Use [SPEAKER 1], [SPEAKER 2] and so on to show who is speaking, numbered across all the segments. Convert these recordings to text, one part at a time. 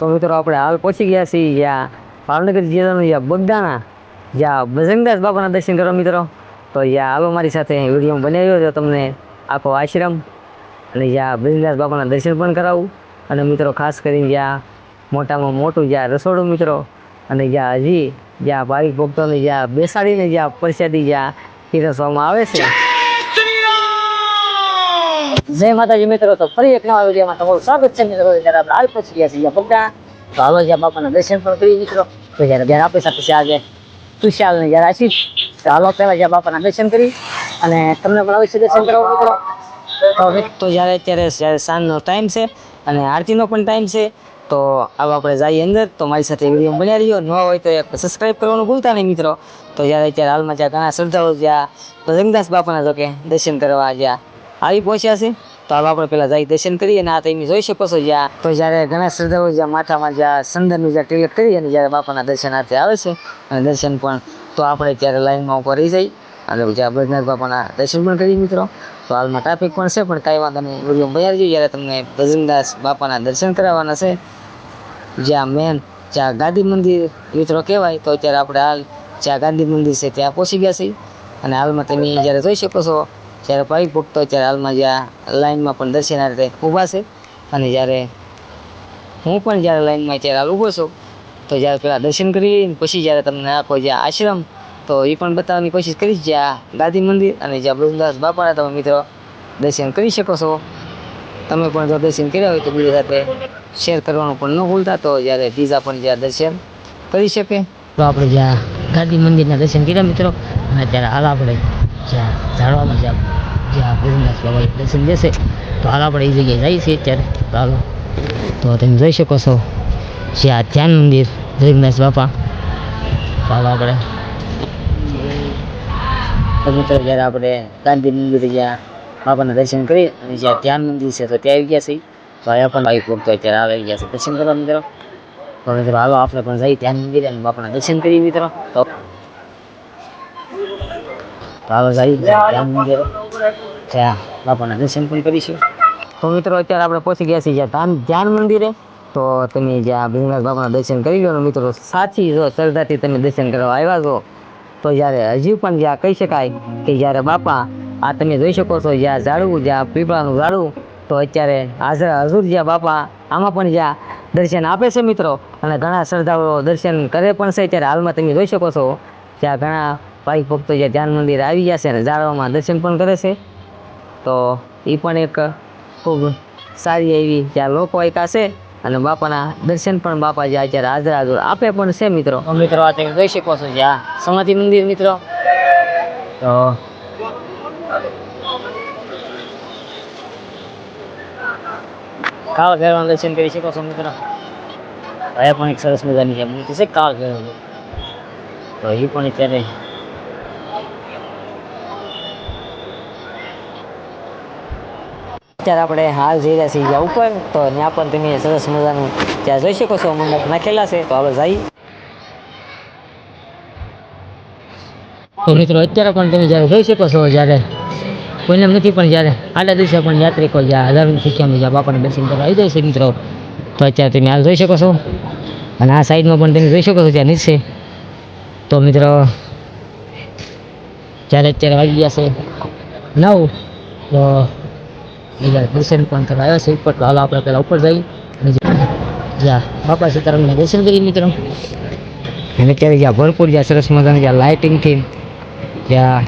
[SPEAKER 1] તો મિત્રો આપણે હાલ પહોંચી ગયા છીએ જ્યાં ભાવનગર જિલ્લાનું જ્યાં બગદાણા, જ્યાં બજરંગદાસ બાપાના દર્શન કરવા મિત્રો. તો જ્યાં હાલો મારી સાથે વીડિયો બનાવ્યો હતો તમને આખો આશ્રમ અને જ્યાં બજરંગદાસ બાપાના દર્શન પણ કરાવું. અને મિત્રો ખાસ કરીને જ્યાં મોટામાં મોટું જ્યાં રસોડું મિત્રો, અને જ્યાં હજી જ્યાં ભાવિક ભક્તોને જ્યાં બેસાડીને જ્યાં પ્રસાદી જ્યાં પીરસવામાં આવે છે જય માતાજી મિત્રો, તો ફરી એક નવા વિડીયોમાં તમારું સ્વાગત છે. મિત્રો, જ્યારે આપણે હાલ પહોંચી ગયા છીએ પગડા તો હાલો જ્યાં બાપાના દર્શન પણ કરી મિત્રો. તો જ્યારે જ્યારે આપણી સાથે છે આજે તુષાલ ને જ્યારે આશીષ, તો હાલો પહેલાં જ્યાં બાપાના દર્શન કરી અને તમને પણ અવશ્ય દર્શન કરો મિત્રો. તો તો જ્યારે અત્યારે જ્યારે સાંજનો ટાઈમ છે અને આરતીનો પણ ટાઈમ છે, તો આવો આપણે જઈએ અંદર. તો મારી સાથે વીડિયો બન્યા રહ્યો ન હોય તો સબસ્ક્રાઈબ કરવાનું ભૂલતા નહીં મિત્રો. તો જ્યારે અત્યારે હાલમાં જ્યાં ઘણા શ્રદ્ધાળુ જ્યાં બજરંગદાસ બાપાના જો કે દર્શન કરવા જ્યાં આવી પહોંચ્યા છે. તો હાલ આપણે પહેલાં જઈ દર્શન કરીએ અને આ તમે જોઈ શકો છો જ્યાં તો જ્યારે ઘણા શ્રદ્ધાળુ જ્યાં માથામાં જ્યાં સંદરનું જ્યાં ટિકિટ કરી અને જ્યારે બાપાના દર્શનાર્થે આવે છે અને દર્શન પણ તો આપણે ત્યારે લાઈનમાં ઉપર રહી જઈ અને જ્યાં બજનાથ બાપાના દર્શન પણ કરીએ મિત્રો. તો હાલમાં ટ્રાફિક પણ છે, પણ કાંઈ વાંધો નહીં. વીડિયો બજાર જોઈએ જ્યારે તમને ભજનદાસ બાપાના દર્શન કરાવવાના છે, જ્યાં મેન જ્યાં ગાંધી મંદિર મિત્રો કહેવાય, તો અત્યારે આપણે હાલ જ્યાં ગાંધી મંદિર છે ત્યાં પહોંચી ગયા છીએ. અને હાલમાં તમે જ્યારે જોઈ શકો છો જ્યારે ભાવિક ભક્તો અત્યારે હાલમાં જ્યાં લાઈનમાં પણ દર્શનાર્થે ઊભા છે. અને જ્યારે હું પણ જ્યારે લાઇનમાં ત્યારે હાલ ઊભો છું, તો જ્યારે પહેલાં દર્શન કરી પછી જ્યારે તમને આખો જ્યાં આશ્રમ, તો એ પણ બતાવવાની કોશિશ કરીશ જ્યાં ગાંધી મંદિર અને જ્યાં બૃંદાસ બાપાના તમે મિત્રો દર્શન કરી શકો છો. તમે પણ જો દર્શન કર્યા હોય તો બીજા સાથે શેર કરવાનું પણ ન ભૂલતા, તો જ્યારે બીજા પણ જ્યાં દર્શન કરી શકે. તો આપણે જ્યાં ગાંધી મંદિરના દર્શન કર્યા મિત્રો, અને ત્યારે હાલ આપણે જ્યાં ઝાડવામાં જ્યાં જ્યાં બૃંદાસ બાબા દર્શન જશે તો હાલ આપણે એ જગ્યાએ જઈએ છીએ અત્યારે. તો હાલો. તો તમે જોઈ શકો છો જ્યાં ધ્યાન મંદિર બૃંદાસ બાપા. હાલો આપણે. મિત્રો, જ્યારે આપણે ગાંધી મંદિર જ્યાં બાપાના દર્શન કરી અને જ્યાં ધ્યાન મંદિર છે, તો ત્યાં આવી ગયા છીએ. તો અહીંયા પણ બાઈક ભક્તો અત્યારે આવી ગયા છે. દર્શન કરવા મિત્રો. તો મિત્રો, હાલો, આપણે પણ જઈએ ધ્યાન મંદિર અને બાપાના દર્શન કરીએ મિત્રો. તો મંદિર ત્યાં બાપાના દર્શન પણ કરીશું. તો મિત્રો અત્યારે આપણે પહોંચી ગયા છીએ જ્યાં ધ્યાન મંદિરે. તો તમે જ્યાં ભીમનાથ બાપાના દર્શન કરી લો મિત્રો સાચી જો શ્રદ્ધાથી તમે દર્શન કરવા આવ્યા છો તો જ્યારે હજી પણ જ્યાં કહી શકાય કે જ્યારે બાપા આ તમે જોઈ શકો છો જ્યાં ઝાડવું જ્યાં પીપળાનું ઝાડવું તો અત્યારે હાજર હજુર જ્યાં બાપા આમાં પણ જ્યાં દર્શન આપે છે મિત્રો અને ઘણા શ્રદ્ધાળુઓ દર્શન કરે પણ છે ત્યારે હાલમાં તમે જોઈ શકો છો જ્યાં ઘણા ભાઈ ભક્તો જે ધ્યાન મંદિર આવી ગયા છે અને ઝાડવામાં દર્શન પણ કરે છે તો એ પણ એક ખૂબ સારી એવી જ્યાં લોકો એકા છે અને બાપાના દર્શન પણ બાપા જે અત્યારે હાજર હાજર આપે પણ છે મિત્રો. મિત્રો આ તમે કહી શકો છો જ્યાં સમાધિ મંદિર મિત્રો. તો કાળ ભૈરવના દર્શન કરી શકો છો મિત્રો. અહીંયા પણ એક સરસ મજાની છે મૂર્તિ છે કાળ ભૈરવ તો એ પણ અત્યારે અત્યારે આપણે હાલ જઈ રહ્યા છીએ જ્યાં ઉપર. તો ત્યાં પણ તમે સરસ મજાનું ત્યાં જોઈ શકો છો મંડપ નાખેલા છે. તો આપણે જઈએ તો મિત્રો, અત્યારે પણ તમે જ્યારે જોઈ શકો છો, જ્યારે કોઈને નથી, પણ જ્યારે આડા દિવસે પણ યાત્રિકો જ્યાં હજારોની સંખ્યામાં જ્યાં બાપાના દર્શન કરવા આવી જાય છે, મિત્રો, તો અત્યારે તમે હાલ જોઈ શકો છો. અને આ સાઈડમાં પણ તમે જોઈ શકો છો, ત્યાં નીચે. તો મિત્રો, જ્યારે અત્યારે વાગી ગયા છે નવ, તો બીજા દર્શન પણ કરવા આવ્યા છે. ઉપર હાલ આપણે પહેલાં ઉપર જઈ જ્યાં- બાપા સીતારામને દર્શન કરી મિત્રો. અને અત્યારે જ્યાં ભરપૂર જ્યાં સરસ મજાની જ્યાં લાઇટિંગથી જ્યાં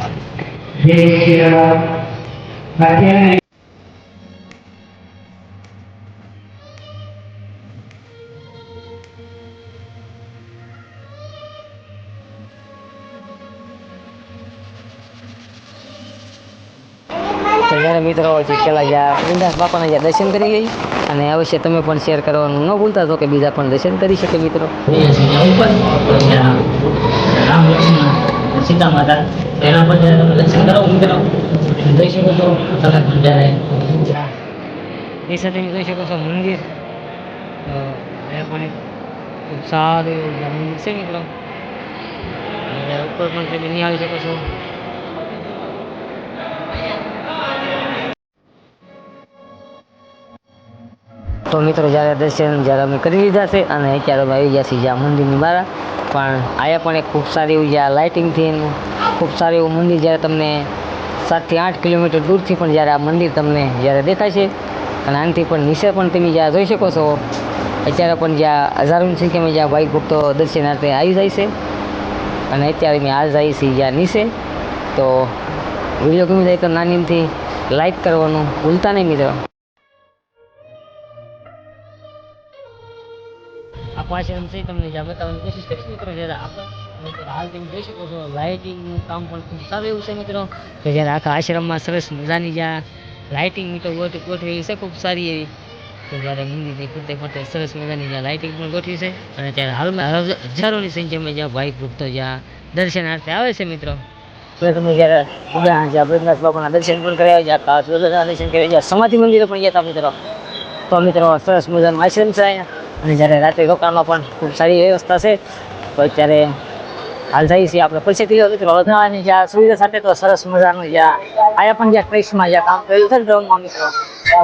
[SPEAKER 1] જ્યારે મિત્રો પહેલાં જ્યાં વૃંદાસ બાપાના જ્યાં દર્શન કરી ગઈ અને અવશ્ય તમે પણ શેર કરવાનું ન ભૂલતા તો કે બીજા પણ દર્શન કરી શકે મિત્રો. સીતા માતા એના પર જ્યારે તમે દર્શન કરો મિત્રો જોઈ શકો છો તમે પણ જ્યારે એ સાથે જોઈ શકો છો મંદિર. એ પણ ખૂબ સારું એવું મંદિર છે મિત્રો. ઉપર પણ તમે નિહાળી શકો છો તો મિત્રો, જ્યારે દર્શન જ્યારે અમે કરી લીધા છે અને અત્યારે અમે આવી ગયા છીએ જ્યાં મંદિરની બહાર. પણ અહીંયા પણ એક ખૂબ સારી એવું જ્યાં લાઇટિંગથી એનું, ખૂબ સારું એવું મંદિર જ્યારે તમને સાતથી આઠ કિલોમીટર દૂરથી પણ જ્યારે આ મંદિર તમને જ્યારે દેખાય છે અને આનાથી પણ નીચે પણ તમે જ્યાં જોઈ શકો છો, અત્યારે પણ જ્યાં હજારોની સંખ્યામાં જ્યાં ભાઈ ભક્તો દર્શનાર્થે આવી જાય છે અને અત્યારે મેં આ જઈએ છીએ જ્યાં નીચે. તો વીડિયો ગમી જાય તો નાનીથી લાઈક કરવાનું ભૂલતા નહીં મિત્રો. આ પાછળ છે તમને જ્યાં બતાવવાની કોશિશ કરીશ મિત્રો, જ્યારે આપણે મિત્રો હાલ તમે જોઈ શકો છો લાઇટિંગનું કામ પણ ખૂબ સારું એવું છે મિત્રો. કે જ્યારે આખા આશ્રમમાં સરસ મજાની જ્યાં લાઇટિંગ મિત્રો ગોઠ- ગોઠવેલી છે, ખૂબ સારી એવી, તો જ્યારે મંદિરની ફરતે ફરતે સરસ મજાની જ્યાં લાઇટિંગ પણ ગોઠવી છે. અને ત્યારે હાલમાં હજ- હજારોની સંખ્યામાં જ્યાં ભાઈ ભક્તો જ્યાં દર્શનાર્થે આવે છે મિત્રો. તો તમે જ્યારે ઉગા જ્યાં બ્રહ્મદાસ બાપાના દર્શન પણ કર્યા જ્યાં કાળ સૂર્યના દર્શન કર્યા જ્યાં સમાધિ મંદિરે પણ ગયા હતા મિત્રો. તો મિત્રો સરસ મજાનો આશ્રમ છે અહીંયા. અને જ્યારે રાત્રે રોકાણમાં પણ ખૂબ સારી વ્યવસ્થા છે, તો અત્યારે હાલ થઈ છે આપણે પરિસ્થિતિ મિત્રો વધારવાની જ્યાં સુવિધા સાથે તો સરસ મજાનું જ્યાં આયા પણ જ્યાં ક્રિસ્ટમાં જ્યાં કામ કર્યું છે ગ્રાઉન્ડમાં મિત્રો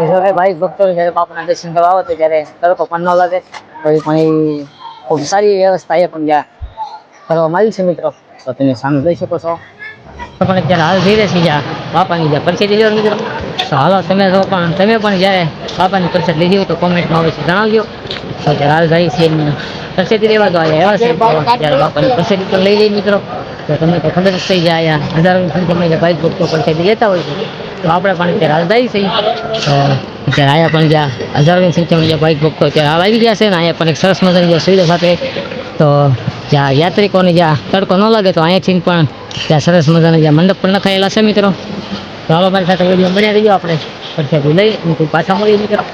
[SPEAKER 1] જો ભાઈ ભક્તો જ્યારે બાપાના દર્શન કરવા આવો તો જ્યારે તડકો પણ ન લાગે, તો પણ ખૂબ સારી વ્યવસ્થા એ પણ જ્યાં કરવામાં આવી છે મિત્રો. તો તમે સામે જોઈ શકો છો. પણ અત્યારે હાલ ધીરે છે જ્યાં બાપાની જ્યાં પરિસ્થિતિ મિત્રો. તો હાલો, તમે જો પણ, તમે પણ જ્યારે બાપાની પરિસ્થિતિ લીધી હોય તો કોમેન્ટમાં અવશ્ય જણાવજો. તો ત્યારે હાલ જાય છે એમને પરિસ્થિતિ લેવા તો અહીંયા આવ્યા છે તો જ્યારે બાપાની પરિસ્થિતિ પણ લઈ લઈ મિત્રો, તો તમને તો ખબર જ થઈ જાય અહીંયા હજારોની સંખ્યામાં જે બાઈક ભક્તો પરિસ્થિતિ લેતા હોય છે. તો આપણે પણ અત્યારે હાલ જઈએ છીએ તો અત્યારે અહીંયા પણ જ્યાં હજારોની સંખ્યામાં જે બાઈક ભક્તો અત્યારે હાલ આવી ગયા છે ને, અહીંયા પણ એક સરસ મજાની જે સુવિધા સાથે, તો જ્યાં યાત્રિકોને જ્યાં તડકો ન લાગે તો અહીંયાથી પણ ત્યાં સરસ મજાના જ્યાં મંડપ પણ નખાયેલા છે મિત્રો. તો હવે મારી સાથે વીડિયો મળ્યા રહીજો આપણે પછી લઈ પાછા મળીએ મિત્રો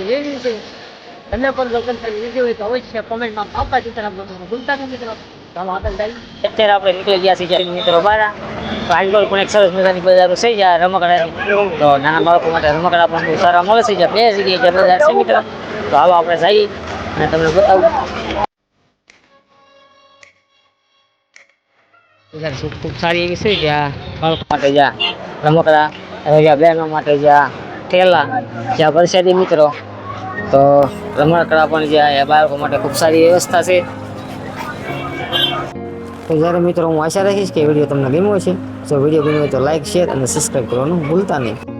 [SPEAKER 1] લઈ લીધી તમને પણ કરી લીધી હોય તો અવશ્ય કોમેન્ટમાં આપવા ચિત્ર મિત્રો. અત્યારે આપણે નીકળી ગયા છીએ મિત્રો બહાર તો આજકાલ પણ એક સરસ મજાની બજારો જ્યાં રમકડા તો નાના બાળકો માટે રમકડા પણ સારા મળે છે બે જગ્યાએ બજાર છે મિત્રો. તો આવો આપણે જઈએ અને તમને બતાવું. ખૂબ સારી એવી છે, જ્યાં બાળકો માટે જ્યાં રમકડા જ્યાં બહેનો માટે જ્યાં ઠેલા, જ્યાં વરસાદી મિત્રો તો રમણકળા પણ જ્યાં એ બાળકો માટે ખૂબ સારી વ્યવસ્થા છે. તો જ્યારે મિત્રો હું આશા રાખીશ કે વીડિયો તમને ગમ્યો છે જો વીડિયો ગમ્યો તો લાઈક શેર અને સબસ્ક્રાઈબ કરવાનું ભૂલતા નહીં.